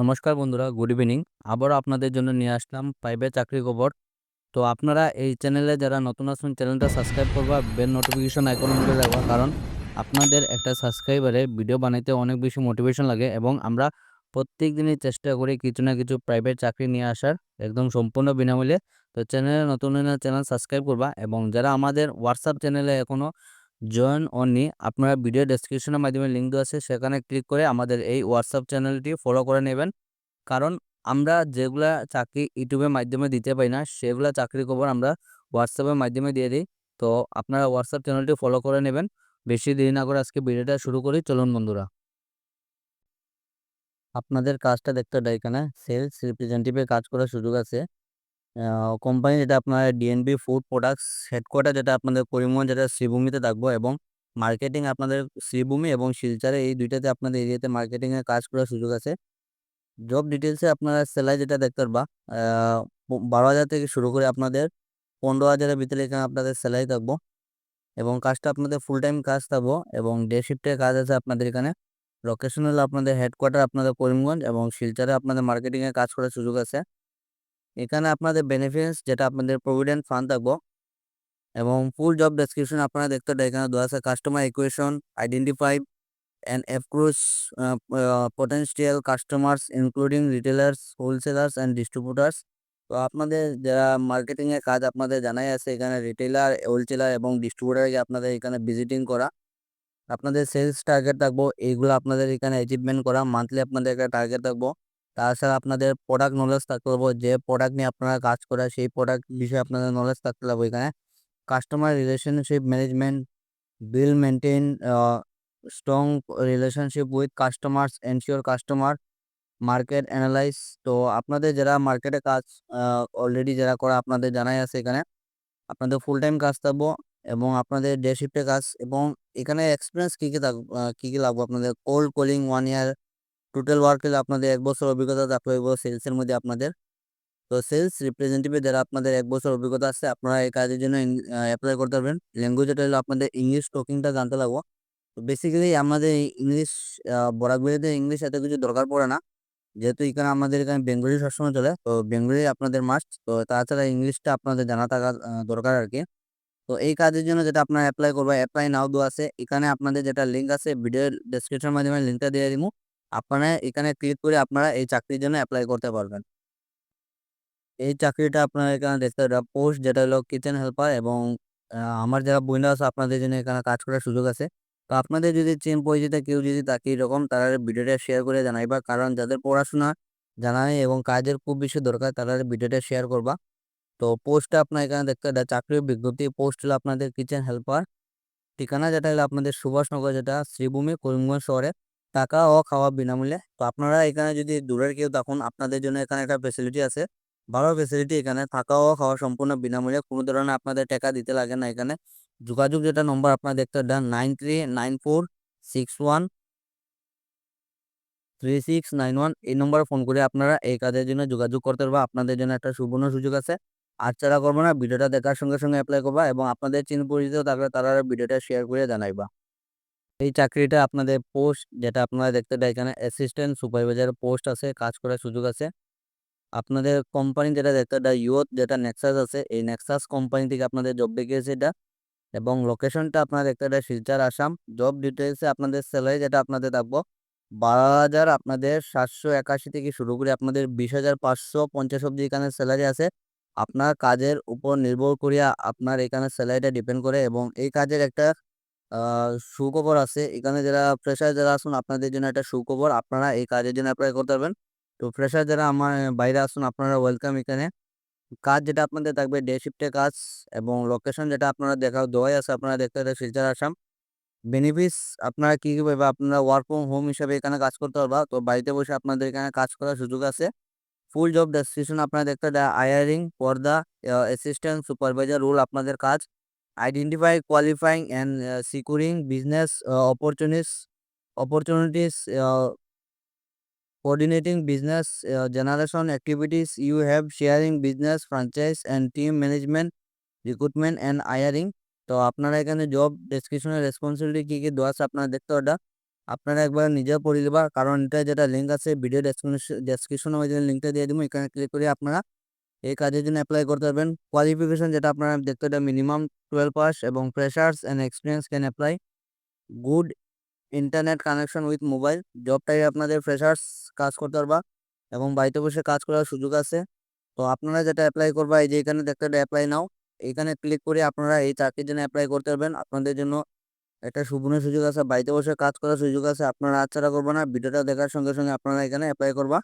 নমস্কার বন্ধুরা, good evening. আবারও আপনাদের জন্য নিয়ে আসলাম প্রাইভেট চাকরি খবর। তো আপনারা এই চ্যানেলে যারা নতুন আসুন, চ্যানেলটা সাবস্ক্রাইব করবা, বেল নোটিফিকেশন আইকন মধ্যে রাখবা। কারণ আপনাদের একটা সাবস্ক্রাইবারে ভিডিও বানাইতে অনেক বেশি মোটিভেশন লাগে এবং আমরা প্রত্যেক দিনই চেষ্টা করি কিছু না কিছু প্রাইভেট চাকরি নিয়ে আসার একদম সম্পূর্ণ বিনামূল্যে। তো চ্যানেলে নতুন চ্যানেল সাবস্ক্রাইব করবা এবং যারা আমাদের হোয়াটসঅ্যাপ চ্যানেলে এখনও জয়েন অনলি আপনারা ভিডিও ডেসক্রিপশনের মাধ্যমে লিঙ্ক দেওয়া আছে, সেখানে ক্লিক করে আমাদের এই হোয়াটসঅ্যাপ চ্যানেলটি ফলো করে নেবেন। কারণ আমরা যেগুলা চাকরি ইউটিউবের মাধ্যমে দিতে পারি না, সেগুলা চাকরি খবর আমরা হোয়াটসঅ্যাপের মাধ্যমে দিয়ে দিই। তো আপনারা হোয়াটসঅ্যাপ চ্যানেলটি ফলো করে নেবেন। বেশি দেরি না করে আজকে ভিডিওটা শুরু করি। চলুন বন্ধুরা। আপনাদের কাজটা দেখতে হবে এখানে। সেলস রিপ্রেজেন্টেটিভের কাজ করার সুযোগ আছে। কোম্পানি যেটা আপনার ডিএনবি ফুড প্রোডাক্টস হেডকোয়ার্টার যেটা আপনাদের করিমগঞ্জ যেটা শ্রীভূমিতে থাকব এবং মার্কেটিং আপনাদের শ্রীভূমি এবং শিলচারে এই দুইটাতে আপনাদের এরিয়াতে মার্কেটিংয়ের কাজ করার সুযোগ আছে। জব ডিটেলসে আপনারা স্যালারি যেটা দেখতে পারবা বারো হাজার থেকে শুরু করে আপনাদের পনেরো হাজারের ভিতরে এখানে আপনাদের স্যালারি থাকব এবং কাজটা আপনাদের ফুল টাইম কাজ থাকব এবং ডে শিফটের কাজ আছে আপনাদের এখানে। লোকেশন হলো আপনাদের হেডকোয়ার্টার আপনাদের করিমগঞ্জ এবং শিলচারে আপনাদের মার্কেটিংয়ের কাজ করার সুযোগ আছে। এখানে আপনাদের বেনিফিটস যেটা আপনাদের প্রভিডেন্ট ফান্ড থাকব এবং ফুল জব ডেসক্রিপশন আপনারা দেখতে এখানে দেওয়া আছে customer equation identify and approach potential customers including retailers wholesalers and distributors তো আপনাদের যারা মার্কেটিংয়ের কাজ আপনাদের জানাই আছে, এখানে রিটেলার হোলসেলার এবং ডিস্ট্রিবিউটারকে আপনাদের এখানে ভিজিটিং করা। আপনাদের সেলস টার্গেট থাকব এইগুলো আপনাদের এখানে অ্যাচিভমেন্ট করা। মান্থলি আপনাদের একটা টার্গেট থাকব। তাছাড়া আপনাদের প্রোডাক্ট নলেজ থাকতে হবে, যে প্রোডাক্ট নিয়ে আপনারা কাজ করা, সেই প্রোডাক্ট বিষয়ে আপনাদের নলেজ থাকতে হবে এখানে। Customer relationship management build maintain strong relationship with customers ensure customer market analyse তো আপনাদের যারা মার্কেটে কাজ অলরেডি যারা করা, আপনাদের জানাই আছে এখানে। আপনাদের ফুল টাইম কাজ থাকব এবং আপনাদের ডে শিফটে কাজ এবং এখানে এক্সপিরিয়েন্স কী কী থাকবে কী কী লাগবে আপনাদের? Cold calling one year total ওয়ার্কে আপনাদের এক বছর অভিজ্ঞতা থাকতে হইব সেলসের মধ্যে আপনাদের। তো সেলস রিপ্রেজেন্টেটিভে যারা আপনাদের এক বছর অভিজ্ঞতা আছে, আপনারা এই কাজের জন্য অ্যাপ্লাই করতে পারবেন। ল্যাঙ্গুয়েজ এটা হলো আপনাদের ইংলিশ টকিংটা জানতে লাগবো। তো বেসিক্যালি আমাদের ইংলিশ বরাকবিলিতে ইংলিশ এত কিছু দরকার পড়ে না। যেহেতু এখানে আমাদের এখানে বেঙ্গলি সবসময় চলে, তো বেঙ্গলি আপনাদের মাস্ট তো তাছাড়া ইংলিশটা আপনাদের জানা থাকা দরকার আর কি। তো এই কাজের জন্য যেটা আপনারা অ্যাপ্লাই করব অ্যাপ্লাই নাও দেওয়া আছে। এখানে আপনাদের যেটা লিঙ্ক আছে ভিডিও ডেসক্রিপশনের মাধ্যমে লিঙ্কটা দিয়ে দিব আপনারা এখানে ক্লিক করে আপনারা এই চাকরির জন্য অ্যাপ্লাই করতে পারবেন। এই চাকরিটা আপনারা এখানে দেখতে পোস্ট যেটা হলো কিচেন হেল্পার এবং আমার যারা বইনা আছে আপনাদের জন্য এখানে কাজ করার সুযোগ আছে। তো আপনাদের যদি চেন পরিচিত কেউ যদি থাকে এরকম তারা ভিডিওটা শেয়ার করে জানাইবা। কারণ যাদের পড়াশোনা জানা নেই এবং কাজের খুব বেশি দরকার তারা ভিডিওটা শেয়ার করবা। তো পোস্টটা আপনার এখানে দেখতে চাকরির বিজ্ঞপ্তি পোস্ট হলো আপনাদের কিচেন হেল্পার ঠিকানা যেটা হলো আপনাদের সুভাষনগর যেটা, শ্রীভূমি, করিমগঞ্জ শহরে। টাকা ও খাওয়া বিনামূল্যে। তো আপনারা এখানে যদি দূরের কেউ তখন আপনাদের জন্য এখানে একটা ফেসিলিটি আছে। ভালো ফেসিলিটি এখানে। থাকা ও খাওয়া সম্পূর্ণ বিনামূল্যে। কোনো ধরনের আপনাদের টাকা দিতে লাগে না এখানে। যোগাযোগ যেটা নম্বর আপনারা দেখতে দেন nine three, nine four, six one, three six nine one. এই নম্বরে ফোন করে আপনারা এই কাজের জন্য যোগাযোগ করতে পারবা। আপনাদের জন্য একটা সুবর্ণ সুযোগ আছে। আর ছাড়া করব না, ভিডিওটা দেখার সঙ্গে সঙ্গে অ্যাপ্লাই করবা এবং আপনাদের চিন পরিচিত থাকলে তারা ভিডিওটা শেয়ার করে জানাইবা। এই চাকরিটা আপনাদের পোস্ট, যেটা আপনারা দেখতে দেয় এখানে অ্যাসিস্ট্যান্ট সুপারভাইজার পোস্ট আছে, কাজ করার সুযোগ আছে। আপনাদের কোম্পানি যেটা দেখতে দেয় ইউথ যেটা নেক্সাস আছে, এই নেক্সাস কোম্পানি থেকে আপনাদের জব দেখিয়েছে এটা এবং লোকেশনটা আপনারা দেখতে দেয় শিলচার, আসাম। জব ডিটেলসে আপনাদের স্যালারি যেটা আপনাদের থাকব বারো হাজার আপনাদের সাতশো একাশি থেকে শুরু করে আপনাদের বিশ হাজার পাঁচশো পঞ্চাশ অব্দি এখানে স্যালারি আছে। আপনার কাজের উপর নির্ভর করিয়া আপনার এখানে স্যালারিটা ডিপেন্ড করে এবং এই কাজের একটা সুখবর আছে। এখানে যারা ফ্রেশার যারা আসুন, আপনাদের জন্য একটা সুখবর। আপনারা এই কাজের জন্য অ্যাপ্লাই করতে পারবেন। তো ফ্রেশার যারা আমার বাইরে আসুন, আপনারা ওয়েলকাম এখানে। কাজ যেটা আপনাদের থাকবে ডে শিফটে কাজ এবং লোকেশন যেটা আপনারা দেখা দেওয়াই আছে আপনারা দেখতে পাবেন শিলচর, আসাম। বেনিফিটস আপনারা কী কী পাবে আপনারা ওয়ার্ক ফ্রম হোম হিসাবে এখানে কাজ করতে পারবা। তো বাড়িতে বসে আপনাদের এখানে কাজ করার সুযোগ আছে। ফুল জব ডেসক্রিপশন আপনারা দেখতে আয়ারিং পর্দা অ্যাসিস্ট্যান্ট সুপারভাইজার রোল আপনাদের কাজ। Identify qualifying and uh, securing business uh, opportunities opportunities uh, coordinating business uh, generation activities you have sharing business franchise and team management recruitment and hiring তো আপনারা এখানে job ডেসক্রিপশনের responsibility কী কী দেওয়া আছে আপনারা দেখতে ওটা আপনারা একবার নিজেও পড়ে নেবা কারণ এটা যেটা লিঙ্ক আছে ভিডিও ডেসক্রিপশন ডেসক্রিপশনে ওই লিঙ্কটা দিয়ে দিব এখানে ক্লিক করে আপনারা এই কাজের জন্য অ্যাপ্লাই করতে পারবেন। কোয়ালিফিকেশন যেটা আপনারা দেখতে পাবেন মিনিমাম টুয়েলভ পাস এবং freshers and experience can apply good internet connection with mobile জবটাই আপনাদের ফ্রেশার্স কাজ করতে পারবা এবং বাড়িতে বসে কাজ করার সুযোগ আছে। তো আপনারা যেটা অ্যাপ্লাই করবা, এই যে এখানে দেখতে অ্যাপ্লাই নাও এখানে ক্লিক করে আপনারা এই চাকরির জন্য অ্যাপ্লাই করতে পারবেন। আপনাদের জন্য একটা সুবর্ণ সুযোগ আছে, বাড়িতে বসে কাজ করার সুযোগ আছে, আপনারা আচ্ছাড়া করব না, ভিডিওটা দেখার সঙ্গে সঙ্গে আপনারা এখানে অ্যাপ্লাই করবা।